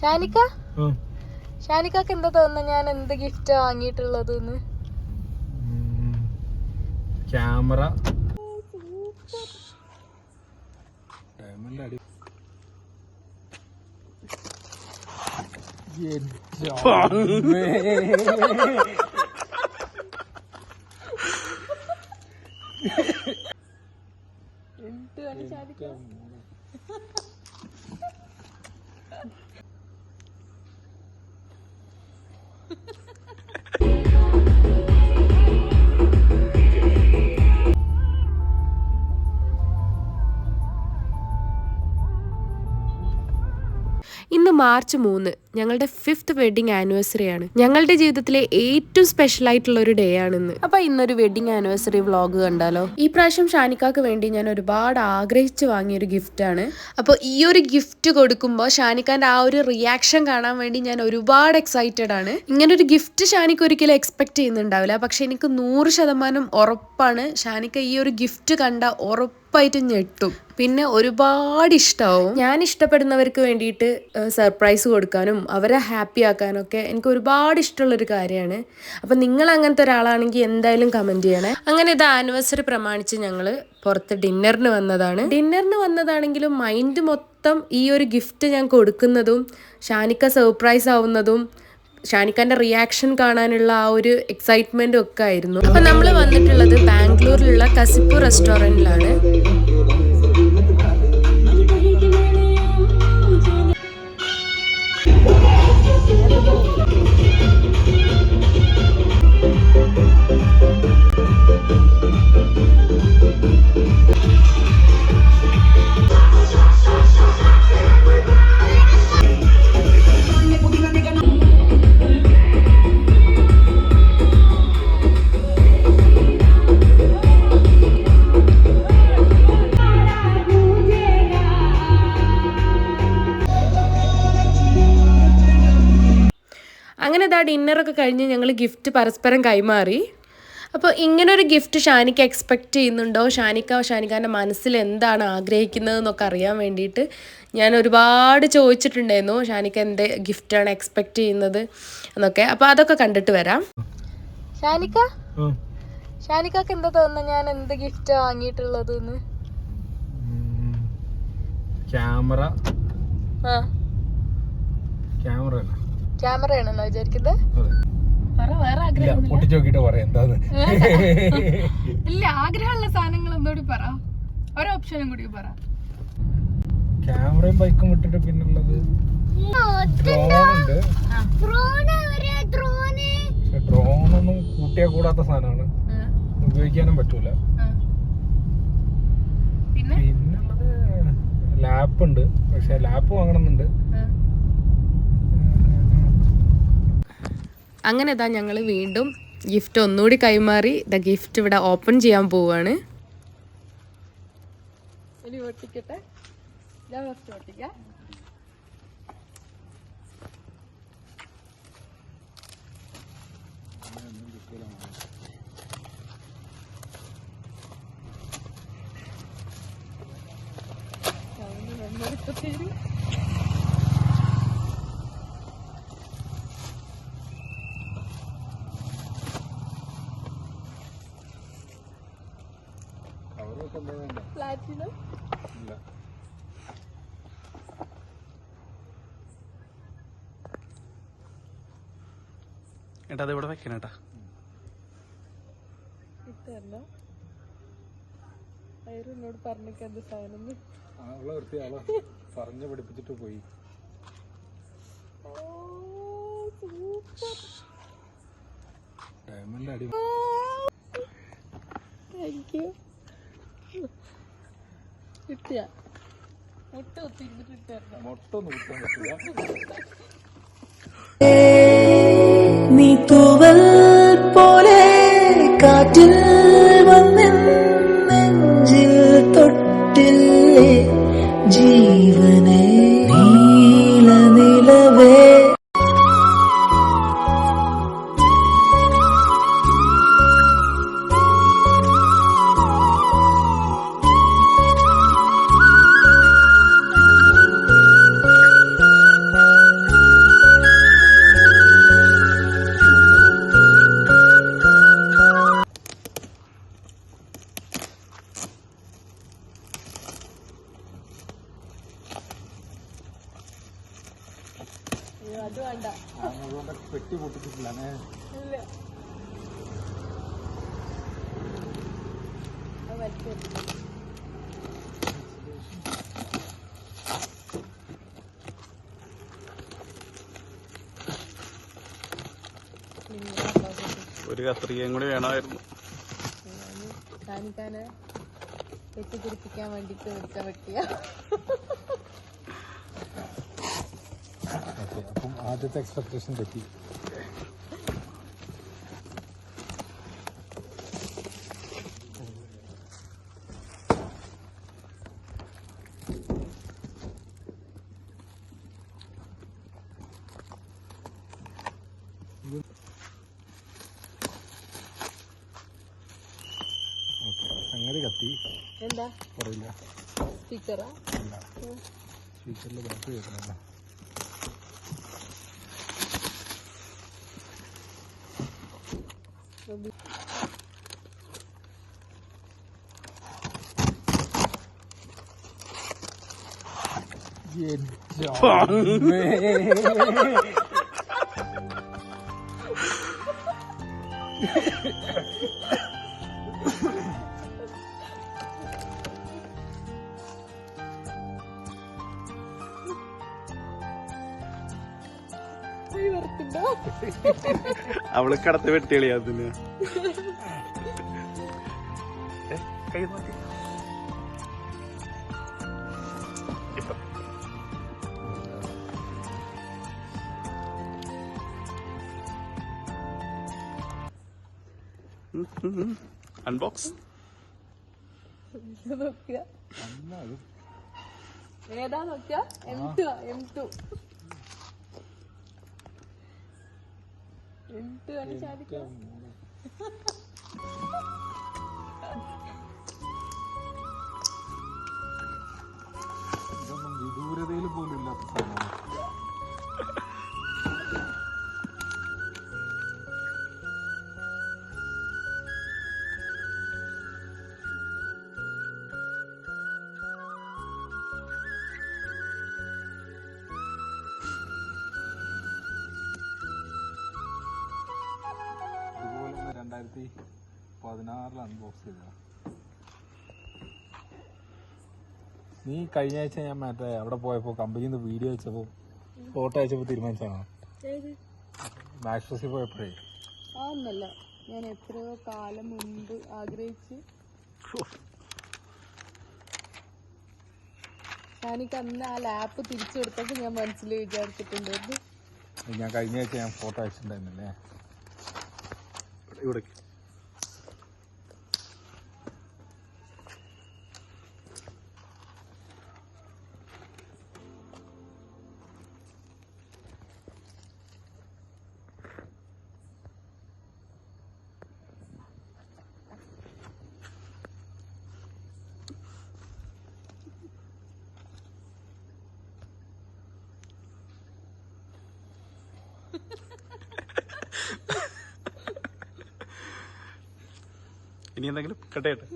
ഷാനിക്ക? ഷാനിക്കാക്ക് എന്താ തോന്നുന്നത് ഞാൻ എന്ത് ഗിഫ്റ്റ് വാങ്ങിയിട്ടുള്ളത് ക്യാമറ. ഡയമണ്ട് അടി ഇന്ന് മാർച്ച് മൂന്ന് ഞങ്ങളുടെ ഫിഫ്ത്ത് വെഡിങ് ആനിവേഴ്സറി ആണ്. ഞങ്ങളുടെ ജീവിതത്തിലെ ഏറ്റവും സ്പെഷ്യൽ ആയിട്ടുള്ള ഒരു ഡേ ആണ് ഇന്ന്. അപ്പൊ ഇന്നൊരു വെഡിങ് ആനിവേഴ്സറി വ്ളോഗ് കണ്ടാലോ? ഈ പ്രാവശ്യം ഷാനിക്കാക്ക് വേണ്ടി ഞാൻ ഒരുപാട് ആഗ്രഹിച്ചു വാങ്ങിയ ഒരു ഗിഫ്റ്റ് ആണ്. അപ്പോൾ ഈ ഒരു ഗിഫ്റ്റ് കൊടുക്കുമ്പോൾ ഷാനിക്കാന്റെ ആ ഒരു റിയാക്ഷൻ കാണാൻ വേണ്ടി ഞാൻ ഒരുപാട് എക്സൈറ്റഡ് ആണ്. ഇങ്ങനെ ഒരു ഗിഫ്റ്റ് ഷാനിക്ക് ഒരിക്കലും എക്സ്പെക്ട് ചെയ്യുന്നുണ്ടാവില്ല. പക്ഷെ എനിക്ക് നൂറ് ശതമാനം ഉറപ്പാണ് ഷാനിക്ക ഈ ഒരു ഗിഫ്റ്റ് കണ്ട ഉറപ്പായിട്ട് ഞെട്ടും. പിന്നെ ഒരുപാട് ഇഷ്ടമാവും ഞാൻ ഇഷ്ടപ്പെടുന്നവർക്ക് വേണ്ടിയിട്ട് സർപ്രൈസ് കൊടുക്കാനും അവരെ ഹാപ്പി ആക്കാനും ഒക്കെ എനിക്ക് ഒരുപാട് ഇഷ്ടമുള്ളൊരു കാര്യമാണ്. അപ്പം നിങ്ങൾ അങ്ങനത്തെ ഒരാളാണെങ്കിൽ എന്തായാലും കമന്റ് ചെയ്യണേ. അങ്ങനെ ഇത് ആനിവേഴ്സറി പ്രമാണിച്ച് ഞങ്ങൾ പുറത്ത് ഡിന്നറിന് വന്നതാണ്. ഡിന്നറിന് വന്നതാണെങ്കിലും മൈൻഡ് മൊത്തം ഈ ഒരു ഗിഫ്റ്റ് ഞാൻ കൊടുക്കുന്നതും ഷാനിക്ക സർപ്രൈസ് ആവുന്നതും ഷാനിക്കാന്റെ റിയാക്ഷൻ കാണാനുള്ള ആ ഒരു എക്സൈറ്റ്മെന്റും ഒക്കെ ആയിരുന്നു. അപ്പൊ നമ്മൾ വന്നിട്ടുള്ളത് ബാംഗ്ലൂരിലുള്ള കസിപ്പു റെസ്റ്റോറന്റിലാണ് ഇതാ ഡിന്നറൊക്കെ കഴിഞ്ഞ് ഞങ്ങൾ ഗിഫ്റ്റ് പരസ്പരം കൈമാറി. അപ്പോൾ ഇങ്ങനൊരു ഗിഫ്റ്റ് ഷാനിക്ക എക്സ്പെക്റ്റ് ചെയ്യുന്നുണ്ടോ? ഷാനിക്ക ഷാനിക്കാന്റെ മനസ്സിൽ എന്താണ് ആഗ്രഹിക്കുന്നത് എന്നൊക്കെ അറിയാൻ വേണ്ടിയിട്ട് ഞാൻ ഒരുപാട് ചോദിച്ചിട്ടുണ്ടായിരുന്നു. ഷാനിക്ക എന്ത് ഗിഫ്റ്റാണ് എക്സ്പെക്റ്റ് ചെയ്യുന്നത് എന്നൊക്കെ. അപ്പോൾ അതൊക്കെ കണ്ടിട്ട് വരാം. ഷാനിക്ക? ഷാനിക്കാക്ക് എന്താ തോന്നുന്നത് ഞാൻ എന്ത് ഗിഫ്റ്റ് വാങ്ങിയിട്ടുള്ളത് ക്യാമറ. ആ. ക്യാമറ അല്ല. ക്യാമറ ആണെന്നോ വിചാരിക്കുന്നത്? അതെ. പറ വേറെ ഇല്ല ആഗ്രഹം പൊട്ടിച്ച് നോക്കിട്ട് പറയാം എന്താന്ന്? ഇല്ല ആഗ്രഹമുള്ള സാധനങ്ങൾ എന്തോടി പറ. ഒരു ഓപ്ഷനും കൂടി പറ. ക്യാമറയും ബൈക്കും വിട്ടിട്ട് പിന്നുള്ളത്? ഒന്നും കൂട്ടിയാ കൂടാത്ത സാധനമാണ്. ഉപയോഗിക്കാനും പറ്റൂല. പിന്നെ? പിന്നുള്ളത് ലാപ്പ് ഉണ്ട്. പക്ഷെ ലാപ്പ് വാങ്ങണമെന്നുണ്ട്. അങ്ങനെ ഇതാ ഞങ്ങൾ വീണ്ടും ഗിഫ്റ്റ് ഒന്നുകൂടി കൈമാറി ദ ഗിഫ്റ്റ് ഇവിടെ ഓപ്പൺ ചെയ്യാൻ പോവുകയാണ് ഇനി ഒട്ടിക്കട്ടെ പ്ലാറ്റിനം ഇല്ല. ഏട്ടാ അത് ഇവിടെ വെക്കണേട്ടാ ഇട്ടല്ല അയറ് എന്നോട് പറഞ്ഞിട്ട് സാധനം അവളെ അവളെ പറഞ്ഞു പഠിപ്പിച്ചിട്ട് പോയി. ഡയമണ്ട് അടി. താങ്ക് യു കിട്ടിയ. മുട്ട ഒത്തിരിട്ട് മൊട്ടൊന്നും കിട്ടാൻ പറ്റില്ല നീ തൂവൽ പോലെ കാറ്റിൽ അത് വേണ്ട. അതുകൊണ്ട് പെട്ടി പൊട്ടിച്ചിട്ടില്ല ഇല്ല. അത് വലിച്ചു ഒരു കത്രികയും കൂടി വേണമായിരുന്നു. കാണിക്കാന് തെറ്റിദ്ധരിപ്പിക്കാൻ വേണ്ടിട്ട് വെച്ച വെട്ടിയ ഓക്കെ അപ്പം ആദ്യത്തെ എക്സ്പെക്ടേഷൻ തെറ്റി. ഓക്കെ സംഗതി കത്തി. എന്താ? പറയില്ല സ്പീക്കറാ സ്പീക്കറിൽ lebih Ayo, അവൾ കടത്ത് വെട്ടിയളിയാ അതിന്. അൺബോക്സ് ഏതാ നോക്കിയാ? M two M two M two ആണ് ശാരിക്ക ഇതൊന്നും വിദൂരതയിൽ പോലും ഇല്ലാത്ത സാധനമാണ്. പതിനാറിൽ അൺബോക്സ് ചെയ്തതാണ് നീ കഴിഞ്ഞ ആഴ്ച ഞാൻ മറ്റേ അവിടെ പോയപ്പോ കമ്പനിയിൽ നിന്ന് വീഡിയോ അയച്ചപ്പോ ഫോട്ടോ അയച്ചപ്പോ തീരുമാനിച്ചാണോ മാക്സ്പ്രസിൽ പോയപ്പോഴേ. ആന്നല്ല ഞാൻ എത്രയോ കാലം മുൻപ് ആഗ്രഹിച്ച്. ഞാനിക്ക് അന്ന് ആ ലാപ്പ് തിരിച്ചു കൊടുത്തപ്പോൾ ഞാൻ മനസ്സിൽ വിചാരിച്ചിട്ടുണ്ടായിരുന്നു ഞാൻ കഴിഞ്ഞ ആഴ്ച ഞാൻ ഫോട്ടോ അയച്ചിട്ടുണ്ടായിരുന്നല്ലേ? ഇവിടെ. ഇനി എന്തെങ്കിലും കട്ടയട്ടെ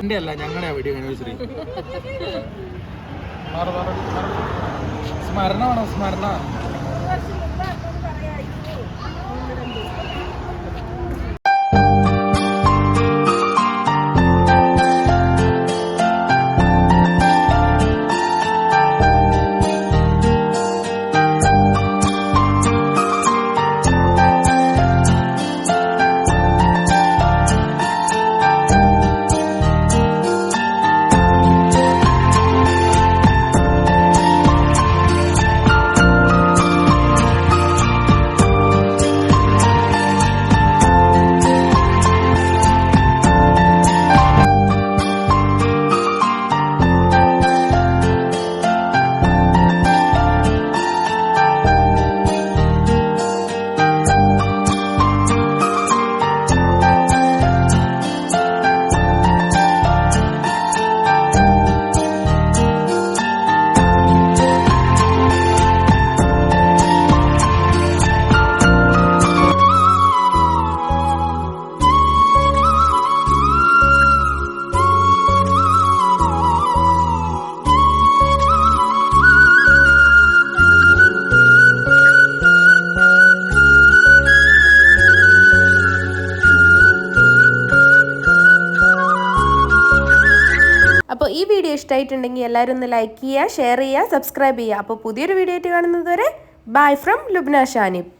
എന്റെ അല്ല ഞങ്ങളുടെ വീഡിയോ ആനിവേഴ്സറി സ്മരണമാണോ സ്മരണ. അപ്പോൾ ഈ വീഡിയോ ഇഷ്ടമായിട്ടുണ്ടെങ്കിൽ എല്ലാവരും ഒന്ന് ലൈക്ക് ചെയ്യുക ഷെയർ ചെയ്യുക സബ്സ്ക്രൈബ് ചെയ്യുക. അപ്പോൾ പുതിയൊരു വീഡിയോ ആയിട്ട് കാണുന്നത് വരെ ബൈ ഫ്രം ലുബ്ന ഷാനിബ്